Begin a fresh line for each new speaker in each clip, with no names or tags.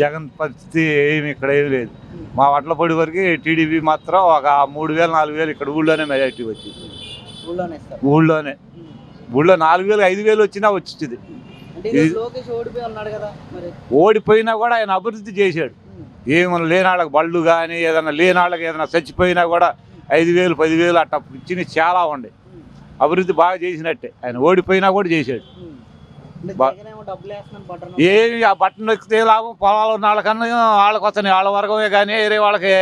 జగన్ పరిస్థితి ఏమి ఇక్కడ ఏమి లేదు. మా వడ్లపొడి వరకు టీడీపీ మాత్రం ఒక మూడు వేలు నాలుగు వేలు ఇక్కడ ఊళ్ళోనే మెజార్టీ వచ్చింది.
ఊళ్ళోనే
ఊళ్ళో నాలుగు వేలు ఐదు వేలు వచ్చినా వచ్చింది. ఓడిపోయినా కూడా ఆయన అభివృద్ధి చేశాడు. ఏమన్నా లేనాళ్ళకి బళ్ళు కానీ ఏదైనా లేనాళ్ళకి ఏదైనా చచ్చిపోయినా కూడా ఐదు వేలు పదివేలు అట్ట ఇచ్చినవి చాలా ఉన్నాయి అభివృద్ధి బాగా చేసినట్టే. ఆయన ఓడిపోయినా కూడా చేశాడు.
ఏమో
ఏమి ఆ బట్టన్ ఎక్కితే లాభం? పొలాలు ఉన్న వాళ్ళకన్నా వాళ్ళకి వస్తున్నాయి వాళ్ళ వర్గమే కానీ వేరే వాళ్ళకి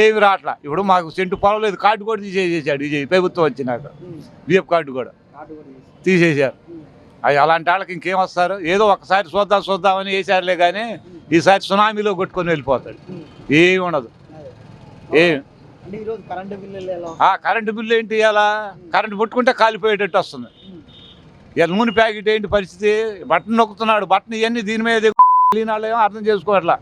ఏమి రావట్లా? ఇప్పుడు మాకు సెంటు పొలం లేదు కార్డు కూడా తీసేసేసాడు ఇది ప్రభుత్వం వచ్చినాక. బిఎఫ్ కార్డు కూడా. తీసేశారు అవి అలాంటి వాళ్ళకి ఇంకేం వస్తారు ఏదో ఒకసారి చూద్దాం చూద్దామని వేసారులే కానీ ఈసారి సునామీలో కొట్టుకొని వెళ్ళిపోతాడు. ఏమి ఉండదు.
అదే.
ఏం
అంటే ఈరోజు కరెంటు
బిల్లు ఏంటి ఇలా? కరెంటు పుట్టుకుంటే కాలిపోయేటట్టు వస్తుంది. ఇక నూనె ప్యాకెట్ ఏంటి పరిస్థితి? బట్టన్ నొక్కుతున్నాడు. బట్టన్ ఇవన్నీ దీని మీద వాళ్ళు ఏమో అర్థం చేసుకోవట్లా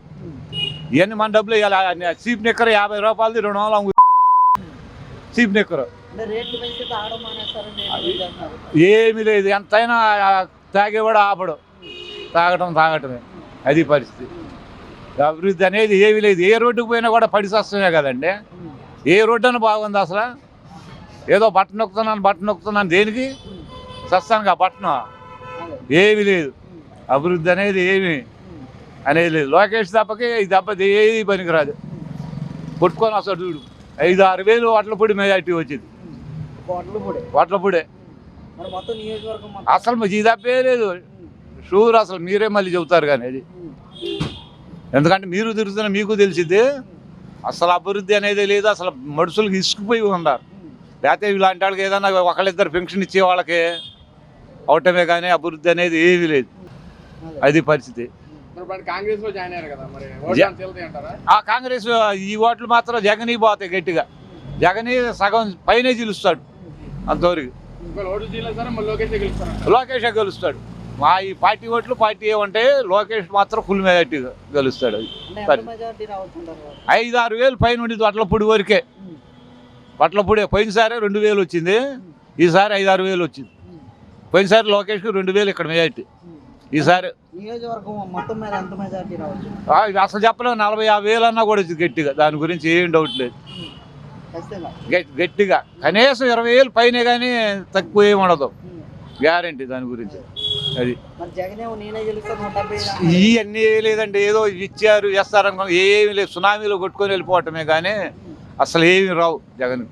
ఇవన్నీ మన డబ్బులు ఇవ్వాలి. చీప్ నిక్కర్ యాభై రూపాయలది రెండు వందలు అమ్ము చీప్ నిక్కర్. ఏమీ లేదు. ఎంతైనా తాగేవాడు ఆపడు. తాగటం తాగటమే. అది పరిస్థితి. అభివృద్ధి అనేది ఏమీ లేదు. ఏ రోడ్డుకు పోయినా కూడా పడి సస్తమే కదండి. ఏ రోడ్డు అని బాగుంది అసలు? ఏదో బట్టన్ నొక్కుతున్నాను బట్టన్ నొక్కుతున్నాను దేనికి? ఆ బట్టను
అదే.
ఏమీ లేదు. అభివృద్ధి అనేది ఏమి అనేది లేదు. లోకేష్ తప్పకి ఈ దెబ్బది ఏది పనికిరాదు. పుట్టుకొని వస్తాడు చూడు. ఐదు ఆరు వేలు వడ్ల పొడి మెజార్టీ వచ్చింది.
కోట్లు కూడా
వడ్ల పొడే
మరి మొత్తం నియోజకవర్గం మొత్తం?
అసలు ఈ దెబ్బే లేదు. షూర్ అసలు మీరే మళ్ళీ చెబుతారు కానీ అది. ఎందుకంటే మీరు తిరుగుతున్న మీకు తెలిసింది. అసలు అభివృద్ధి అనేది లేదు. అసలు మనుషులకు ఇసుకుపోయి ఉన్నారు. లేకపోతే ఇలాంటి వాళ్ళకి ఏదన్నా ఒకళ్ళిద్దరు పెన్షన్ ఇచ్చే వాళ్ళకి అవటమే కానీ అభివృద్ధి అనేది ఏమీ లేదు.
అదే.
పరిస్థితి.
కాంగ్రెస్లో జాయిన్ అయ్యారు కదా మరి?
జ-
ఓట్లు చెల్తాయి అంటారా?
ఆ కాంగ్రెస్ ఈ ఓట్లు మాత్రం జగనీ పోతాయి గట్టిగా. జగనీ సగం పైనే గెలుస్తాడు. అంతవరకు.
లోకేష్ గెలుస్తారంట
లోకేష్ గెలుస్తాడు. మా ఈ పార్టీ ఓట్లు పార్టీ ఏమంటే లోకేష్ మాత్రం ఫుల్ మెజార్టీ గెలుస్తాడు అది. ఐదు ఆరు వేలు పైన ఉండేది వడ్లపూడి వరకే. వడ్లపూడి పోయినసారి రెండు వేలు వచ్చింది. ఈసారి ఐదు ఆరు వేలు వచ్చింది. పోయినసారి లోకేష్కి రెండు వేలు ఇక్కడ మెజార్టీ. ఈసారి అసలు చెప్పలేము నలభై యాభై వేలు అన్నా కూడా గట్టిగా. దాని గురించి ఏం డౌట్ లేదు. గట్టిగా. కనీసం ఇరవై వేలు పైనే కానీ తక్కువ ఏమి ఉండదు. గ్యారంటీ దాని గురించి. అది. ఇవన్నీ లేదండి. ఏదో ఇచ్చారు వేస్తారనుకో ఏమి లేదు. సునామీలో కొట్టుకొని వెళ్ళిపోవటమే కానీ అసలు ఏమి రావు జగన్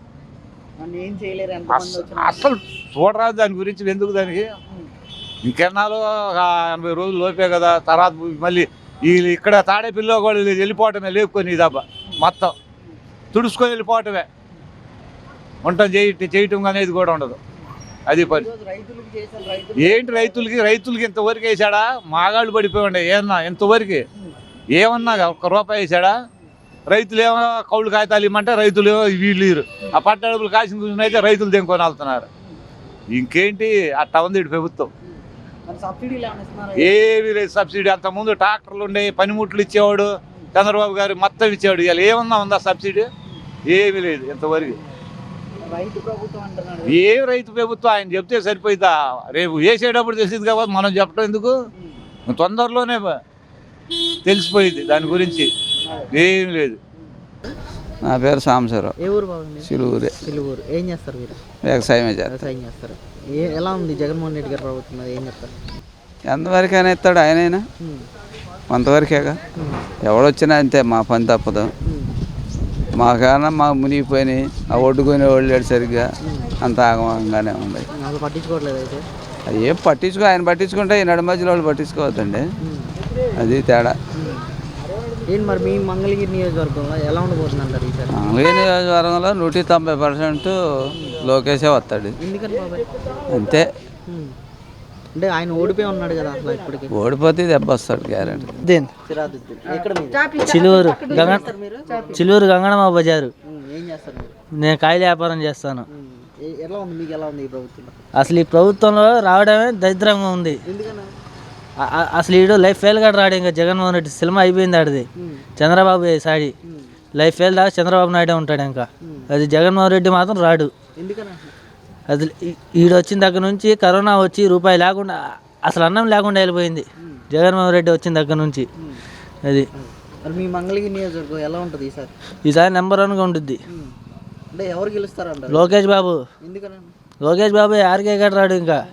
అసలు చూడరాదు దాని గురించి ఎందుకు దానికి? ఇంకెన్నాళ్ళు ఒక ఎనభై రోజులు లోపే కదా తర్వాత మళ్ళీ ఈ ఇక్కడ తాడేపిల్లో కూడా వెళ్ళిపోవటమే లేపుకొని దెబ్బ మొత్తం. తుడుచుకొని వెళ్ళిపోవటమే. వంట చేయ చేయటం అనేది కూడా ఉండదు. అది పని. ఏంటి రైతులకి? రైతులకి ఇంతవరకు వేసాడా మాగాళ్ళు పడిపోయి ఉండే ఏమన్నా ఇంతవరకు ఏమన్నా ఒక్క రూపాయి వేసాడా రైతులు ఏమో కౌలు కాగితాలు ఇమ్మంటే రైతులు ఏమో వీళ్ళు ఆ పట్ట డబ్బులు కాసిన కూర్చుని అయితే రైతులు దేనికొని వెళ్తున్నారు ఇంకేంటి? అట్టా ఉంది ఈ ప్రభుత్వం. ఏమీ లేదు సబ్సిడీ. అంత ముందు ట్రాక్టర్లు ఉండే పనిముట్లు ఇచ్చేవాడు చంద్రబాబు గారు మొత్తం ఇచ్చేవాడు. ఇవాళ ఏమన్నా ఉందా సబ్సిడీ? ఏమీ లేదు ఇంతవరకు. ఏ రైతు ప్రభుత్వం? ఆయన చెప్తే సరిపోయిందా రేపు వేసేటప్పుడు తెలిసింది కాబట్టి మనం చెప్పడం ఎందుకు? తొందరలోనే తెలిసిపోయింది దాని గురించి. ఏం లేదు.
నా పేరు సాంబశివరావు.
ఏ ఊరు చేస్తారు మీరు?
వ్యవసాయమే చేస్తారు
వ్యవసాయం చేస్తారు. ఎలా ఉంది జగన్మోహన్ రెడ్డి గారి ప్రభుత్వం ఏం చెప్తారు
ఎంతవరకైనా ఇస్తాడు ఆయనైనా. కొంతవరకేగా. ఎవడొచ్చినా అంతే మా పని తప్పదు.
ఉమ్,
మాకైనా మా మునిగిపోయినాయి. ఆ ఒడ్డుకొని వాళ్ళు లేడు సరిగ్గా. అంత ఆగమంగానే ఉంది.
పట్టించుకోవట్లేదు అయితే?
అది ఏం పట్టించుకో ఆయన పట్టించుకుంటే ఈ నడు మధ్యలో వాళ్ళు పట్టించుకోవద్దండి. అది తేడా.
ఏంటి మరి మీ మంగళగిరి నియోజకవర్గంలో ఎలా ఉండబోతుంది అంటారు ఈసారి?
మామూలుగా నియోజకవర్గంలో నూట తొంభై పర్సెంట్ లోకేషే వస్తాడు.
ఎందుకని బాబాయ్?
అంతే.
అంటే ఆయన ఓడిపోయి ఉన్నాడు కదా అసలు ఇప్పటికి.
ఓడిపోతే దెబ్బ వస్తాడు గ్యారెంటీ
చిలువురు గంగ చిలువురు గంగనమ్మ బజారు.
ఏం చేస్తారు మీరు?
నేను కాయల వ్యాపారం చేస్తాను.
ఉమ్, ఏ- ఎలా ఉంది? మీకు ఎలా ఉంది ఈ ప్రభుత్వం
అసలు ఈ ప్రభుత్వంలో రావడమే దరిద్రంగా ఉంది.
ఎందుకన్నా
అసలు ఈడు లైఫ్ ఫెయిల్ కూడా రాడు. ఇంకా జగన్మోహన్ రెడ్డి సినిమా అయిపోయింది ఆడిది. చంద్రబాబు సాడి. లైఫ్ ఫెయిల్ దాకా చంద్రబాబు నాయుడే ఉంటాడు ఇంకా. అది జగన్మోహన్ రెడ్డి మాత్రం రాడు. ఈ- ఈడు వచ్చిన దగ్గర నుంచి కరోనా వచ్చి రూపాయి లేకుండా అసలు అన్నం లేకుండా వెళ్ళిపోయింది. జగన్మోహన్ రెడ్డి వచ్చిన దగ్గర నుంచి. అది.
మీ మంగళగిరి నియోజకవర్గం ఎలా ఉంటుంది ఈసారి?
ఈసారి నెంబర్ వన్గా ఉంటుంది
అంటే ఎవరు గెలుస్తారంటారు?
లోకేష్ బాబు. లోకేష్ బాబు ఆర్కే గట్ట రాడు ఇంకా.